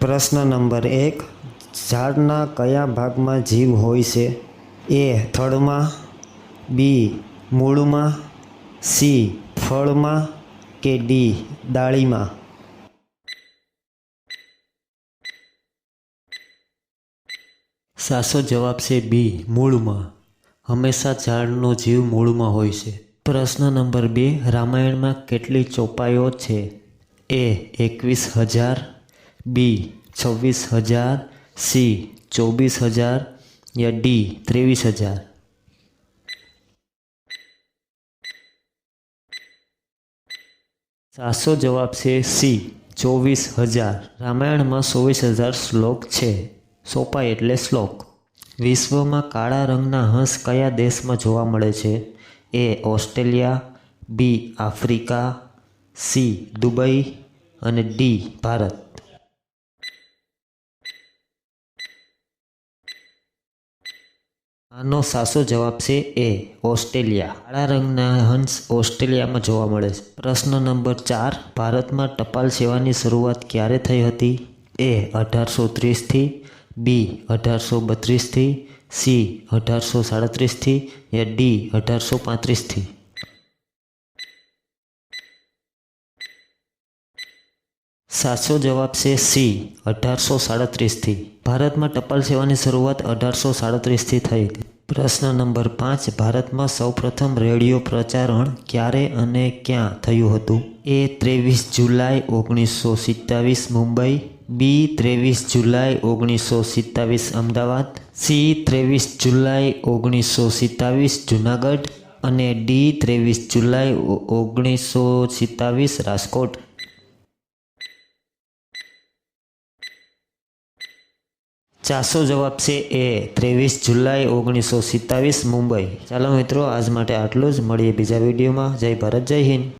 પ્રશ્ન નંબર એક, ઝાડના કયા ભાગમાં જીવ હોય છે? એ, થડમાં, બી, મૂળમાં, સી, ફળમાં કે ડી, ડાળીમાં? સાચો જવાબ છે બી, મૂળમાં. હંમેશા ઝાડનો જીવ મૂળમાં હોય છે. પ્રશ્ન નંબર બે, રામાયણમાં કેટલી ચોપાઈઓ છે? એ, એકવીસ હજાર બી, છવ્વીસ હજાર, સી, ચોવીસ હજાર યા ડી, ત્રેવીસ હજાર. સાચો જવાબ છે સી, ચોવીસ હજાર. રામાયણમાં ચોવીસ હજાર શ્લોક છે. સોપાઈ એટલે શ્લોક. વિશ્વમાં કાળા રંગના હંસ કયા દેશમાં જોવા મળે છે? A Australia, B, Africa, C, Dubai અને ડી, ભારત. આનો સાચો જવાબ છે એ, ઓસ્ટ્રેલિયા. કાળા રંગના હંસ ઓસ્ટ્રેલિયામાં જોવા મળે છે. પ્રશ્ન નંબર ચાર, ભારતમાં ટપાલ સેવાની શરૂઆત ક્યારે થઈ હતી? એ, અઢારસો ત્રીસથી બી, અઢારસો બત્રીસથી સી, અઢારસો સાડત્રીસથી યા ડી, અઢારસો પાંત્રીસથી સાચો જવાબ છે સી, અઢારસો સાડત્રીસથી ભારતમાં ટપાલ સેવાની શરૂઆત અઢારસો સાડત્રીસથી થઈ હતી. પ્રશ્ન નંબર પાંચ. ભારતમાં સૌપ્રથમ રેડિયો પ્રચારણ ક્યારે અને ક્યાં થયું હતું? એ ત્રેવીસ જુલાઈ ઓગણીસો સિત્તાવીસ, મુંબઈ. બી ત્રેવીસ જુલાઈ ઓગણીસો સિત્તાવીસ, અમદાવાદ. સી ત્રેવીસ જુલાઈ ઓગણીસો સિત્તાવીસ, જુનાગઢ. અને ડી ત્રેવીસ જુલાઈ ઓગણીસો સિત્તાવીસ, રાજકોટ. ચારસો જવાબ છે એ. ત્રેવીસ જુલાઈ, ઓગણીસો સિત્તાવીસ, મુંબઈ. ચાલો મિત્રો, આજ માટે આટલું જ. મળીએ બીજા વિડીયોમાં. જય ભારત, જય હિન્દ.